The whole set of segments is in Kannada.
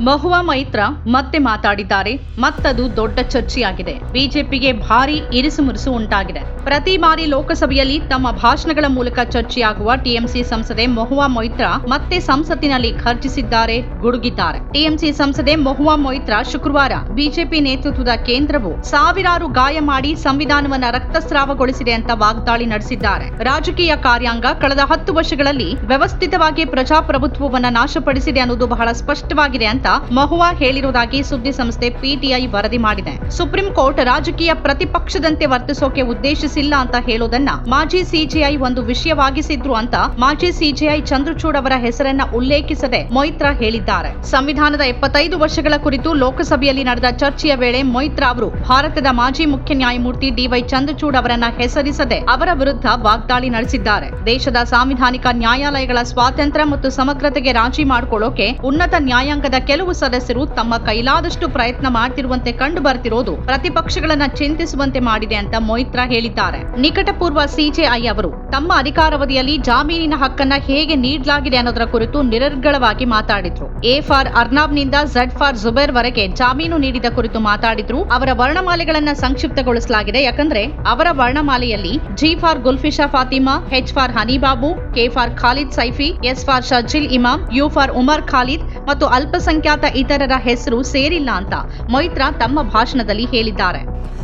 ಮಹುವಾ ಮೈತ್ರ ಮತ್ತೆ ಮಾತಾಡಿದ್ದಾರೆ. ಮತ್ತದು ದೊಡ್ಡ ಚರ್ಚೆಯಾಗಿದೆ. ಬಿಜೆಪಿಗೆ ಭಾರಿ ಇರಿಸುಮುರುಸು ಉಂಟಾಗಿದೆ. ಪ್ರತಿ ಬಾರಿ ಲೋಕಸಭೆಯಲ್ಲಿ ತಮ್ಮ ಭಾಷಣಗಳ ಮೂಲಕ ಚರ್ಚೆಯಾಗುವ ಟಿಎಂಸಿ ಸಂಸದೆ ಮಹುವಾ ಮೊಯ್ತ್ರ ಮತ್ತೆ ಸಂಸತ್ತಿನಲ್ಲಿ ಖರ್ಚಿಸಿದ್ದಾರೆ, ಗುಡುಗಿದ್ದಾರೆ. ಟಿಎಂಸಿ ಸಂಸದೆ ಮಹುವಾ ಮೊಯ್ತ್ರ ಶುಕ್ರವಾರ ಬಿಜೆಪಿ ನೇತೃತ್ವದ ಕೇಂದ್ರವು ಸಾವಿರಾರು ಗಾಯ ಮಾಡಿ ಸಂವಿಧಾನವನ್ನ ರಕ್ತಸ್ರಾವಗೊಳಿಸಿದೆ ಅಂತ ವಾಗ್ದಾಳಿ ನಡೆಸಿದ್ದಾರೆ. ರಾಜಕೀಯ ಕಾರ್ಯಾಂಗ ಕಳೆದ ಹತ್ತು ವರ್ಷಗಳಲ್ಲಿ ವ್ಯವಸ್ಥಿತವಾಗಿ ಪ್ರಜಾಪ್ರಭುತ್ವವನ್ನ ನಾಶಪಡಿಸಿದೆ ಅನ್ನೋದು ಬಹಳ ಸ್ಪಷ್ಟವಾಗಿದೆ ಅಂತ ಮಹುವಾ ಹೇಳಿರುವುದಾಗಿ ಸುದ್ದಿ ಸಂಸ್ಥೆ ಪಿಟಿಐ ವರದಿ ಮಾಡಿದೆ. ಸುಪ್ರೀಂ ಕೋರ್ಟ್ ರಾಜಕೀಯ ಪ್ರತಿಪಕ್ಷದಂತೆ ವರ್ತಿಸೋಕೆ ಉದ್ದೇಶಿಸಿಲ್ಲ ಅಂತ ಹೇಳೋದನ್ನ ಮಾಜಿ ಸಿಜೆಐ ಒಂದು ವಿಷಯವಾಗಿಸಿದ್ರು ಅಂತ ಮಾಜಿ ಸಿಜೆಐ ಚಂದ್ರಚೂಡ್ ಅವರ ಹೆಸರನ್ನ ಉಲ್ಲೇಖಿಸದೆ ಮೊಯ್ತ್ರಾ ಹೇಳಿದ್ದಾರೆ. ಸಂವಿಧಾನದ ಎಪ್ಪತ್ತೈದು ವರ್ಷಗಳ ಕುರಿತು ಲೋಕಸಭೆಯಲ್ಲಿ ನಡೆದ ಚರ್ಚೆಯ ವೇಳೆ ಮೊಯ್ತ್ರಾ ಅವರು ಭಾರತದ ಮಾಜಿ ಮುಖ್ಯ ನ್ಯಾಯಮೂರ್ತಿ ಡಿವೈ ಚಂದ್ರಚೂಡ್ ಅವರನ್ನ ಹೆಸರಿಸದೆ ಅವರ ವಿರುದ್ಧ ವಾಗ್ದಾಳಿ ನಡೆಸಿದ್ದಾರೆ. ದೇಶದ ಸಾಂವಿಧಾನಿಕ ನ್ಯಾಯಾಲಯಗಳ ಸ್ವಾತಂತ್ರ್ಯ ಮತ್ತು ಸಮಗ್ರತೆಗೆ ರಾಜಿ ಮಾಡಿಕೊಳ್ಳೋಕೆ ಉನ್ನತ ನ್ಯಾಯಾಂಗದ ಕೆಲವು ಸದಸ್ಯರು ತಮ್ಮ ಕೈಲಾದಷ್ಟು ಪ್ರಯತ್ನ ಮಾಡ್ತಿರುವಂತೆ ಕಂಡು ಬರ್ತಿರೋದು ಪ್ರತಿಪಕ್ಷಗಳನ್ನ ಚಿಂತಿಸುವಂತೆ ಮಾಡಿದೆ ಅಂತ ಮೊಯ್ತ್ರಾ ಹೇಳಿದ್ದಾರೆ. ನಿಕಟಪೂರ್ವ ಸಿಜೆಐ ಅವರು ತಮ್ಮ ಅಧಿಕಾರಾವಧಿಯಲ್ಲಿ ಜಾಮೀನಿನ ಹಕ್ಕನ್ನ ಹೇಗೆ ನೀಡಲಾಗಿದೆ ಅನ್ನೋದರ ಕುರಿತು ನಿರರ್ಗಳವಾಗಿ ಮಾತಾಡಿದ್ರು. ಎ ಫಾರ್ ಅರ್ನಾಬ್ನಿಂದ ಝಡ್ ಫಾರ್ ಜುಬೇರ್ ವರೆಗೆ ಜಾಮೀನು ನೀಡಿದ ಕುರಿತು ಮಾತಾಡಿದ್ರು. ಅವರ ವರ್ಣಮಾಲೆಗಳನ್ನ ಸಂಕ್ಷಿಪ್ತಗೊಳಿಸಲಾಗಿದೆ. ಯಾಕಂದ್ರೆ ಅವರ ವರ್ಣಮಾಲೆಯಲ್ಲಿ G for Gulfisha Fatima, H for Hany Babu, K for Khalid Saifi, S for Sharjeel Imam, U for Umar Khalid ಮತ್ತು ಅಲ್ಪಸಂಖ್ಯಾತ ಇತರರ ಹೆಸರು ಸೇರಿಲ್ಲ ಅಂತ ಮೊಯ್ತ್ರಾ ತಮ್ಮ ಭಾಷಣದಲ್ಲಿ ಹೇಳಿದ್ದಾರೆ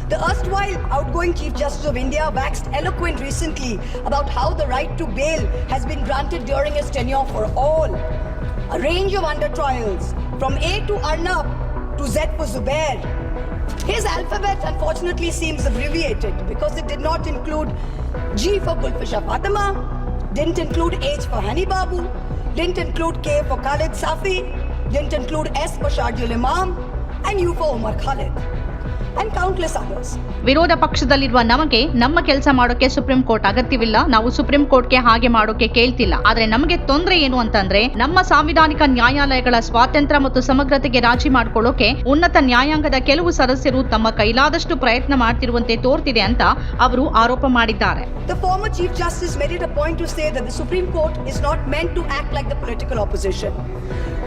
The erstwhile outgoing Chief Justice of India waxed eloquent recently about how the right to bail has been granted during his tenure for all. A range of under trials, from A to Arnab to Z for Zubair. His alphabet unfortunately seems abbreviated because it did not include G for Gulfisha Fatima, didn't include H for Hani Babu, didn't include K for Khalid Safi, didn't include S for Shardul Imam, and U for Umar Khalid, and countless others ವಿರೋಧ ಪಕ್ಷದಲ್ಲಿರುವ ನಮಗೆ ನಮ್ಮ ಕೆಲಸ ಮಾಡೋಕೆ ಸುಪ್ರೀಂ ಕೋರ್ಟ್ ಅಗತ್ಯವಿಲ್ಲ. ನಾವು ಸುಪ್ರೀಂ ಕೋರ್ಟ್ಗೆ ಹಾಗೆ ಮಾಡೋಕೆ ಕೇಳ್ತಿಲ್ಲ. ಆದರೆ ನಮಗೆ ತೊಂದರೆ ಏನು ಅಂತಂದ್ರೆ ನಮ್ಮ ಸಾಂವಿಧಾನಿಕ ನ್ಯಾಯಾಲಯಗಳ ಸ್ವಾತಂತ್ರ್ಯ ಮತ್ತು ಸಮಗ್ರತೆಗೆ ರಾಜಿ ಮಾಡಿಕೊಳ್ಳೋಕೆ ಉನ್ನತ ನ್ಯಾಯಾಂಗದ ಕೆಲವು ಸದಸ್ಯರು ತಮ್ಮ ಕೈಲಾದಷ್ಟು ಪ್ರಯತ್ನ ಮಾಡ್ತಿರುವಂತೆ ತೋರ್ತಿದೆ ಅಂತ ಅವರು ಆರೋಪ ಮಾಡಿದ್ದಾರೆ. The former chief justice made a point to say that the supreme court is not meant to act like the political opposition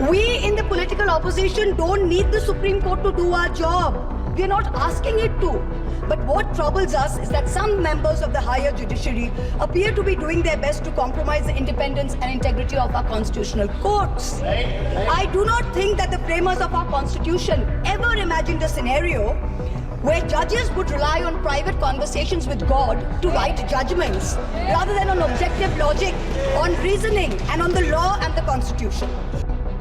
we in the political opposition don't need the supreme court to do our job We are not asking it to. But what troubles us is that some members of the higher judiciary appear to be doing their best to compromise the independence and integrity of our constitutional courts. I do not think that the framers of our constitution ever imagined a scenario where judges would rely on private conversations with God to write judgments rather than on objective logic, on reasoning, and on the law and the constitution.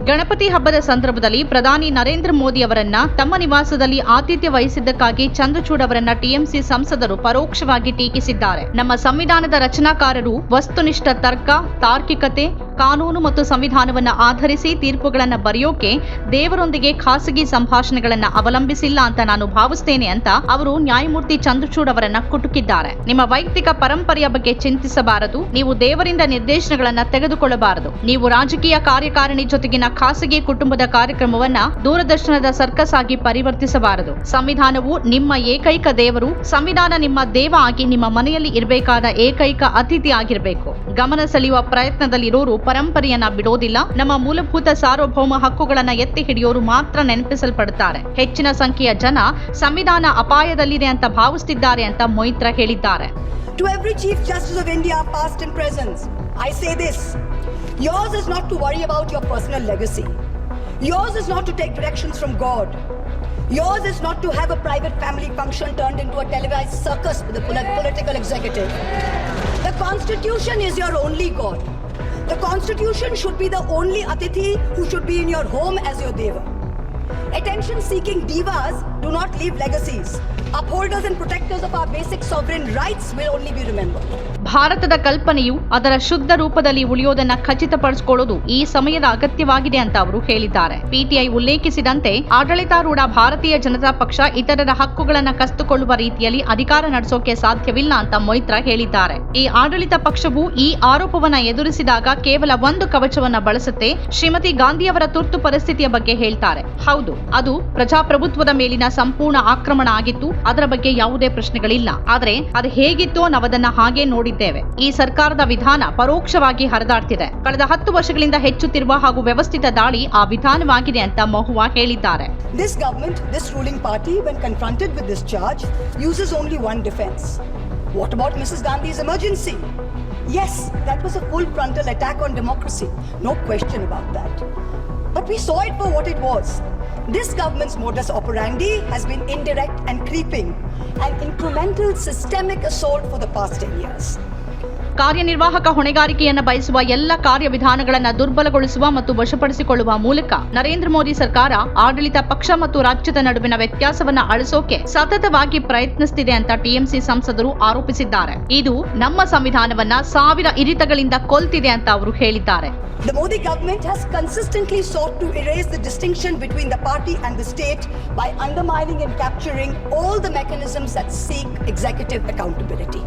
Ganapati ಹಬ್ಬದ ಸಂದರ್ಭದಲ್ಲಿ ಪ್ರಧಾನಿ ನರೇಂದ್ರ ಮೋದಿ ಅವರನ್ನ ತಮ್ಮ ನಿವಾಸದಲ್ಲಿ ಆತಿಥ್ಯ ವಹಿಸಿದ್ದಕ್ಕಾಗಿ ಚಂದ್ರಚೂಡ್ ಅವರನ್ನ ಟಿಎಂಸಿ ಸಂಸದರು ಪರೋಕ್ಷವಾಗಿ ಟೀಕಿಸಿದ್ದಾರೆ. ನಮ್ಮ ಸಂವಿಧಾನದ ರಚನಾಕಾರರು, ವಸ್ತುನಿಷ್ಠ ತರ್ಕ, ತಾರ್ಕಿಕತೆ ಕಾನೂನು ಮತ್ತು ಸಂವಿಧಾನವನ್ನು ಆಧರಿಸಿ ತೀರ್ಪುಗಳನ್ನು ಬರೆಯೋಕೆ ದೇವರೊಂದಿಗೆ ಖಾಸಗಿ ಸಂಭಾಷಣೆಗಳನ್ನು ಅವಲಂಬಿಸಿಲ್ಲ ಅಂತ ನಾನು ಭಾವಿಸ್ತೇನೆ ಅಂತ ಅವರು ನ್ಯಾಯಮೂರ್ತಿ ಚಂದ್ರಚೂಡ್ ಅವರನ್ನ ಕುಟುಕಿದ್ದಾರೆ. ನಿಮ್ಮ ವೈಯಕ್ತಿಕ ಪರಂಪರೆಯ ಬಗ್ಗೆ ಚಿಂತಿಸಬಾರದು. ನೀವು ದೇವರಿಂದ ನಿರ್ದೇಶನಗಳನ್ನು ತೆಗೆದುಕೊಳ್ಳಬಾರದು. ನೀವು ರಾಜಕೀಯ ಕಾರ್ಯಕಾರಿಣಿ ಜೊತೆಗಿನ ಖಾಸಗಿ ಕುಟುಂಬದ ಕಾರ್ಯಕ್ರಮವನ್ನ ದೂರದರ್ಶನದ ಸರ್ಕಸ್ ಆಗಿ ಪರಿವರ್ತಿಸಬಾರದು. ಸಂವಿಧಾನವು ನಿಮ್ಮ ಏಕೈಕ ದೇವರು. ಸಂವಿಧಾನ ನಿಮ್ಮ ದೇವ ಆಗಿ ನಿಮ್ಮ ಮನೆಯಲ್ಲಿ ಇರಬೇಕಾದ ಏಕೈಕ ಅತಿಥಿ ಆಗಿರಬೇಕು. ಗಮನ ಸೆಳೆಯುವ ಪ್ರಯತ್ನದಲ್ಲಿರೋರು ಪರಂಪರೆಯನ್ನ ಬಿಡೋದಿಲ್ಲ ನಮ್ಮ ಮೂಲಭೂತ ಸಾರ್ವಭೌಮ ಹಕ್ಕುಗಳನ್ನ ಎತ್ತಿ ಹಿಡಿಯೋರು ಮಾತ್ರ ನೆನಪಿಸಲ್ಪಡುತ್ತಾರೆ ಹೆಚ್ಚಿನ ಸಂಖ್ಯೆಯ ಜನ ಸಂವಿಧಾನ ಅಪಾಯದಲ್ಲಿದೆ ಅಂತ ಭಾವಿಸುತ್ತಿದ್ದಾರೆ ಅಂತ ಮೊಯ್ತ್ರ ಹೇಳಿದ್ದಾರೆ To every Chief Justice of India, past and present, I say this yours is not to worry about your personal legacy, yours is not to take directions from God. Yours is not to have a private family function turned into a televised circus with poli- political executive. Constitution is your only God. The Constitution should be the only Atithi who should be in your home as your Deva. Attention seeking divas do not leave legacies. Upholders and protectors of our basic sovereign rights will only be remembered. ಭಾರತದ ಕಲ್ಪನೆಯು ಅದರ ಶುದ್ಧ ರೂಪದಲ್ಲಿ ಉಳಿಯೋದನ್ನ ಖಚಿತಪಡಿಸಿಕೊಳ್ಳೋದು ಈ ಸಮಯದ ಅಗತ್ಯವಾಗಿದೆ ಅಂತ ಅವರು ಹೇಳಿದ್ದಾರೆ. ಪಿಟಿಐ ಉಲ್ಲೇಖಿಸಿದಂತೆ, ಆಡಳಿತಾರೂಢ ಭಾರತೀಯ ಜನತಾ ಪಕ್ಷ ಇತರರ ಹಕ್ಕುಗಳನ್ನ ಕಸಿದುಕೊಳ್ಳುವ ರೀತಿಯಲ್ಲಿ ಅಧಿಕಾರ ನಡೆಸೋಕೆ ಸಾಧ್ಯವಿಲ್ಲ ಅಂತ ಮೈತ್ರ ಹೇಳಿದ್ದಾರೆ. ಈ ಆಡಳಿತ ಪಕ್ಷವು ಈ ಆರೋಪವನ್ನ ಎದುರಿಸಿದಾಗ ಕೇವಲ ಒಂದು ಕವಚವನ್ನ ಬಳಸುತ್ತೆ, ಶ್ರೀಮತಿ ಗಾಂಧಿಯವರ ತುರ್ತು ಪರಿಸ್ಥಿತಿಯ ಬಗ್ಗೆ ಹೇಳ್ತಾರೆ. ಹೌದು, ಅದು ಪ್ರಜಾಪ್ರಭುತ್ವದ ಮೇಲಿನ ಸಂಪೂರ್ಣ ಆಕ್ರಮಣ ಆಗಿತ್ತು, ಅದರ ಬಗ್ಗೆ ಯಾವುದೇ ಪ್ರಶ್ನೆಗಳಿಲ್ಲ. ಆದರೆ ಅದು ಹೇಗಿತ್ತೋ ನಾವದನ್ನ ಹಾಗೆ ಈ ಸರ್ಕಾರದ ವಿಧಾನ ಪರೋಕ್ಷವಾಗಿ ಹರಿದಾಡ್ತಿದೆ ಕಳೆದ ಹತ್ತು ವರ್ಷಗಳಿಂದ ಹೆಚ್ಚುತ್ತಿರುವ ಹಾಗೂ ವ್ಯವಸ್ಥಿತ ದಾಳಿ ಆ ವಿಧಾನವಾಗಿದೆ ಅಂತ ಮಹುವಾ ಹೇಳಿದ್ದಾರೆ This government, this ruling party, when confronted with this charge, uses only one defense. What about Mrs. Gandhi's emergency? Yes, that was a full frontal attack on democracy. No question about that. But we saw it for what it was. This government's modus operandi has been indirect and creeping, an incremental systemic assault for the past 10 years. ಕಾರ್ಯನಿರ್ವಾಹಕ ಹೊಣೆಗಾರಿಕೆಯನ್ನು ಬಯಸುವ ಎಲ್ಲ ಕಾರ್ಯವಿಧಾನಗಳನ್ನು ದುರ್ಬಲಗೊಳಿಸುವ ಮತ್ತು ವಶಪಡಿಸಿಕೊಳ್ಳುವ ಮೂಲಕ ನರೇಂದ್ರ ಮೋದಿ ಸರ್ಕಾರ, ಆಡಳಿತ ಪಕ್ಷ ಮತ್ತು ರಾಜ್ಯದ ನಡುವಿನ ವ್ಯತ್ಯಾಸವನ್ನು ಅಳಿಸೋಕೆ ಸತತವಾಗಿ ಪ್ರಯತ್ನಿಸುತ್ತಿದೆ ಅಂತ ಟಿಎಂಸಿ ಸಂಸದರು ಆರೋಪಿಸಿದ್ದಾರೆ ಇದು ನಮ್ಮ ಸಂವಿಧಾನವನ್ನ ಸಾವಿರ ಇರಿತಗಳಿಂದ ಕೊಲ್ತಿದೆ ಅಂತ ಅವರು ಹೇಳಿದ್ದಾರೆ The Modi government has consistently sought to erase the distinction between the party and the state by undermining and capturing all the mechanisms that seek executive accountability.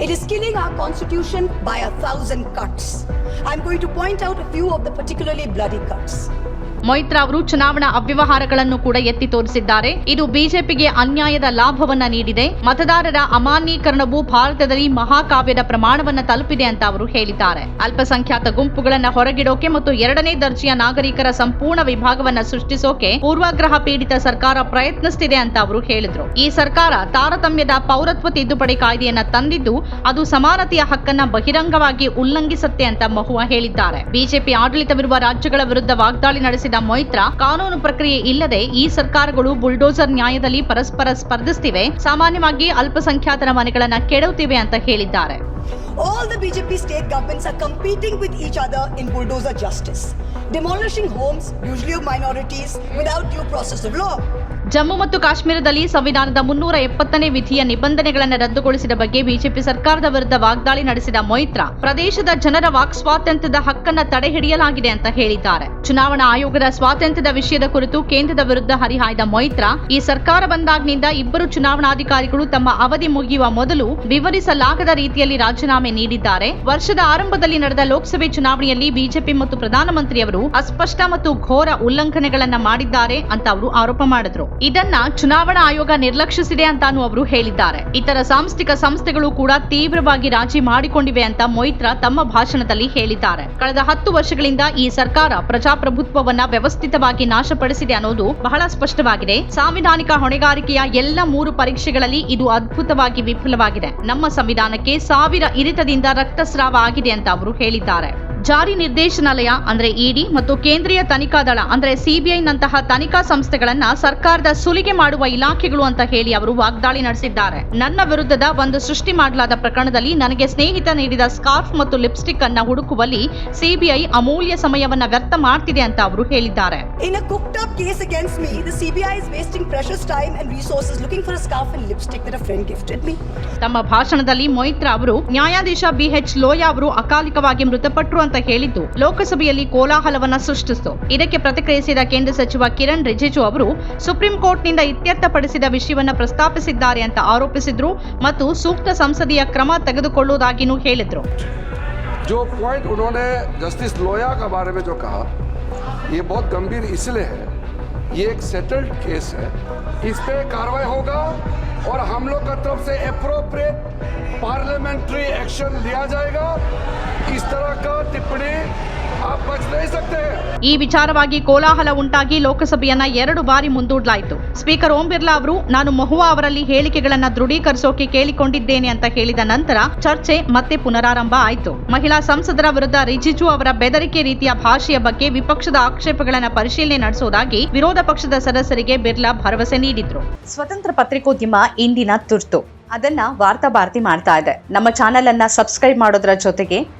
It is killing our constitution by a thousand cuts. I'm going to point out a few of the particularly bloody cuts. ಮೊಯ್ತ್ರ ಅವರು ಚುನಾವಣಾ ಅವ್ಯವಹಾರಗಳನ್ನು ಕೂಡ ಎತ್ತಿ ತೋರಿಸಿದ್ದಾರೆ. ಇದು ಬಿಜೆಪಿಗೆ ಅನ್ಯಾಯದ ಲಾಭವನ್ನ ನೀಡಿದೆ. ಮತದಾರರ ಅಮಾನ್ಯೀಕರಣವು ಭಾರತದಲ್ಲಿ ಮಹಾಕಾವ್ಯದ ಪ್ರಮಾಣವನ್ನ ತಲುಪಿದೆ ಅಂತ ಅವರು ಹೇಳಿದ್ದಾರೆ. ಅಲ್ಪಸಂಖ್ಯಾತ ಗುಂಪುಗಳನ್ನ ಹೊರಗಿಡೋಕೆ ಮತ್ತು ಎರಡನೇ ದರ್ಜೆಯ ನಾಗರಿಕರ ಸಂಪೂರ್ಣ ವಿಭಾಗವನ್ನ ಸೃಷ್ಟಿಸೋಕೆ ಪೂರ್ವಾಗ್ರಹ ಪೀಡಿತ ಸರ್ಕಾರ ಪ್ರಯತ್ನಿಸುತ್ತಿದೆ ಅಂತ ಅವರು ಹೇಳಿದ್ರು. ಈ ಸರ್ಕಾರ ತಾರತಮ್ಯದ ಪೌರತ್ವ ತಿದ್ದುಪಡಿ ಕಾಯ್ದೆಯನ್ನ ತಂದಿದ್ದು, ಅದು ಸಮಾನತೆಯ ಹಕ್ಕನ್ನ ಬಹಿರಂಗವಾಗಿ ಉಲ್ಲಂಘಿಸುತ್ತೆ ಅಂತ ಮಹುವಾ ಹೇಳಿದ್ದಾರೆ. ಬಿಜೆಪಿ ಆಡಳಿತವಿರುವ ರಾಜ್ಯಗಳ ವಿರುದ್ಧ ವಾಗ್ದಾಳಿ ನಡೆಸಿದ ಮೊಯ್ತ್ರ ಕಾನೂನು ಪ್ರಕ್ರಿಯೆ ಇಲ್ಲದೆ ಈ ಸರ್ಕಾರಗಳು ಬುಲ್ಡೋಸರ್ ನ್ಯಾಯದಲ್ಲಿ ಪರಸ್ಪರ ಸ್ಪರ್ಧಿಸುತ್ತಿವೆ ಸಾಮಾನ್ಯವಾಗಿ ಅಲ್ಪಸಂಖ್ಯಾತರ ಮನೆಗಳನ್ನು ಕೆಡವುತ್ತಿವೆ ಅಂತ ಹೇಳಿದ್ದಾರೆ All the BJP state governments are competing with each other in bulldozer justice, demolishing homes, usually of minorities, without due process of law. Jammu ಮತ್ತು ಕಾಶ್ಮೀರದಲ್ಲಿ ಸಂವಿಧಾನದ ಮುನ್ನೂರ ಎಪ್ಪತ್ತನೇ ವಿಧಿಯ ನಿಬಂಧನೆಗಳನ್ನು ರದ್ದುಗೊಳಿಸಿದ ಬಗ್ಗೆ ಬಿಜೆಪಿ ಸರ್ಕಾರದ ವಿರುದ್ಧ ವಾಗ್ದಾಳಿ ನಡೆಸಿದ ಮೊಯ್ತ್ರ, ಪ್ರದೇಶದ ಜನರ ವಾಕ್ ಸ್ವಾತಂತ್ರ್ಯದ ಹಕ್ಕನ್ನ ತಡೆಹಿಡಿಯಲಾಗಿದೆ ಅಂತ ಹೇಳಿದ್ದಾರೆ. ಚುನಾವಣಾ ಆಯೋಗದ ಸ್ವಾತಂತ್ರ್ಯದ ವಿಷಯದ ಕುರಿತು ಕೇಂದ್ರದ ವಿರುದ್ಧ ಹರಿಹಾಯ್ದ ಮೊಯ್ತ್ರ, ಈ ಸರ್ಕಾರ ಬಂದಾಗ್ನಿಂದ ಇಬ್ಬರು ಚುನಾವಣಾಧಿಕಾರಿಗಳು ತಮ್ಮ ಅವಧಿ ಮುಗಿಯುವ ಮೊದಲು ವಿವರಿಸಲಾಗದ ರೀತಿಯಲ್ಲಿ ರಾಜೀನಾಮೆ ನೀಡಿದ್ದಾರೆ. ವರ್ಷದ ಆರಂಭದಲ್ಲಿ ನಡೆದ ಲೋಕಸಭೆ ಚುನಾವಣೆಯಲ್ಲಿ ಬಿಜೆಪಿ ಮತ್ತು ಪ್ರಧಾನಮಂತ್ರಿಯವರು ಅಸ್ಪಷ್ಟ ಮತ್ತು ಘೋರ ಉಲ್ಲಂಘನೆಗಳನ್ನ ಮಾಡಿದ್ದಾರೆ ಅಂತ ಅವರು ಆರೋಪ ಮಾಡಿದ್ರು. ಇದನ್ನ ಚುನಾವಣಾ ಆಯೋಗ ನಿರ್ಲಕ್ಷಿಸಿದೆ ಅಂತಾನು ಅವರು ಹೇಳಿದ್ದಾರೆ. ಇತರ ಸಾಂಸ್ಥಿಕ ಸಂಸ್ಥೆಗಳು ಕೂಡ ತೀವ್ರವಾಗಿ ರಾಜಿ ಮಾಡಿಕೊಂಡಿವೆ ಅಂತ ಮೊಯ್ತ್ರ ತಮ್ಮ ಭಾಷಣದಲ್ಲಿ ಹೇಳಿದ್ದಾರೆ. ಕಳೆದ ಹತ್ತು ವರ್ಷಗಳಿಂದ ಈ ಸರ್ಕಾರ ಪ್ರಜಾಪ್ರಭುತ್ವವನ್ನ ವ್ಯವಸ್ಥಿತವಾಗಿ ನಾಶಪಡಿಸಿದೆ ಅನ್ನೋದು ಬಹಳ ಸ್ಪಷ್ಟವಾಗಿದೆ. ಸಾಂವಿಧಾನಿಕ ಹೊಣೆಗಾರಿಕೆಯ ಎಲ್ಲ ಮೂರು ಪರೀಕ್ಷೆಗಳಲ್ಲಿ ಇದು ಅದ್ಭುತವಾಗಿ ವಿಫಲವಾಗಿದೆ. ನಮ್ಮ ಸಂವಿಧಾನಕ್ಕೆ ಸಾವಿರ ಇರಿತದಿಂದ ರಕ್ತಸ್ರಾವ ಆಗಿದೆ ಅಂತ ಅವರು ಹೇಳಿದ್ದಾರೆ. ಜಾರಿ ನಿರ್ದೇಶನಾಲಯ ಅಂದ್ರೆ ಇಡಿ ಮತ್ತು ಕೇಂದ್ರೀಯ ತನಿಖಾ ದಳ ಅಂದ್ರೆ ಸಿಬಿಐನಂತಹ ತನಿಖಾ ಸಂಸ್ಥೆಗಳನ್ನ ಸರ್ಕಾರದ ಸುಲಿಗೆ ಮಾಡುವ ಇಲಾಖೆಗಳು ಅಂತ ಹೇಳಿ ಅವರು ವಾಗ್ದಾಳಿ ನಡೆಸಿದ್ದಾರೆ ನನ್ನ ವಿರುದ್ಧದ ಒಂದು ಸೃಷ್ಟಿ ಮಾಡಲಾದ ಪ್ರಕರಣದಲ್ಲಿ ನನಗೆ ಸ್ನೇಹಿತ ನೀಡಿದ ಸ್ಕಾರ್ಫ್ ಮತ್ತು ಲಿಪ್ಸ್ಟಿಕ್ ಅನ್ನ ಹುಡುಕುವಲ್ಲಿ ಸಿಬಿಐ ಅಮೂಲ್ಯ ಸಮಯವನ್ನ ವ್ಯರ್ಥ ಮಾಡ್ತಿದೆ ಅಂತ ಅವರು ಹೇಳಿದ್ದಾರೆ ಇನ್ a cooked up case against me, the CBI is wasting precious time and resources looking for a scarf and lipstick that a friend gifted me. ತಮ್ಮ ಭಾಷಣದಲ್ಲಿ ಮೊಯಿತ್ರಾ ಅವರು ನ್ಯಾಯಾಧೀಶ ಬಿಎಚ್ ಲೋಯಾ ಅವರು ಅಕಾಲಿಕವಾಗಿ ಮೃತಪಟ್ಟರು ಅಂತ ಹೇಳಿದ್ದು ಲೋಕಸಭೆಯಲ್ಲಿ ಕೋಲಾಹಲವನ್ನ ಸೃಷ್ಟಿಸಿತು ಇದಕ್ಕೆ ಪ್ರತಿಕ್ರಿಯಿಸಿದ ಕೇಂದ್ರ ಸಚಿವ ಕಿರಣ್ ರಿಜಿಜು ಅವರು ಸುಪ್ರೀಂ ಕೋರ್ಟ್ನಿಂದ ಇತ್ಯರ್ಥಪಡಿಸಿದ ವಿಷಯವನ್ನ ಪ್ರಸ್ತಾಪಿಸಿದ್ದಾರೆ ಅಂತ ಆರೋಪಿಸಿದ್ರು ಮತ್ತು ಸೂಕ್ತ ಸಂಸದೀಯ ಕ್ರಮ ತೆಗೆದುಕೊಳ್ಳುವುದಾಗಿನೂ ಹೇಳಿದ್ರು जो पॉइंट उन्होंने जस्टिस लोया का बारे में जो कहा ये बहुत गंभीर इसलिए है ये एक सेटल्ड केस है इस पे कार्रवाई होगा और हम लोग का तरफ से अप्रोप्रिएट पार्लियामेंट्री एक्शन लिया जाएगा ಈ ವಿಚಾರವಾಗಿ ಕೋಲಾಹಲ ಉಂಟಾಗಿ ಲೋಕಸಭೆಯನ್ನ ಎರಡು ಬಾರಿ ಮುಂದೂಡಲಾಯಿತು. ಸ್ಪೀಕರ್ ಓಂ ಬಿರ್ಲಾ ಅವರು ನಾನು ಮಹುವಾ ಅವರಲ್ಲಿ ಹೇಳಿಕೆಗಳನ್ನ ದೃಢೀಕರಿಸೋಕೆ ಕೇಳಿಕೊಂಡಿದ್ದೇನೆ ಅಂತ ಹೇಳಿದ ನಂತರ ಚರ್ಚೆ ಮತ್ತೆ ಪುನರಾರಂಭ ಆಯಿತು. ಮಹಿಳಾ ಸಂಸದರ ವಿರುದ್ಧ ರಿಜಿಜು ಅವರ ಬೆದರಿಕೆ ರೀತಿಯ ಭಾಷೆಯ ಬಗ್ಗೆ ವಿಪಕ್ಷದ ಆಕ್ಷೇಪಗಳನ್ನ ಪರಿಶೀಲನೆ ನಡೆಸುವುದಾಗಿ ವಿರೋಧ ಪಕ್ಷದ ಸದಸ್ಯರಿಗೆ ಬಿರ್ಲಾ ಭರವಸೆ ನೀಡಿದ್ರು. ಸ್ವತಂತ್ರ ಪತ್ರಿಕೋದ್ಯಮ ಇಂದಿನ ತುರ್ತು. ಅದನ್ನ ವಾರ್ತಾ ಭಾರತಿ ಮಾಡ್ತಾ ಇದೆ. ನಮ್ಮ ಚಾನೆಲ್ ಅನ್ನ ಸಬ್ಸ್ಕ್ರೈಬ್ ಮಾಡೋದ್ರ ಜೊತೆಗೆ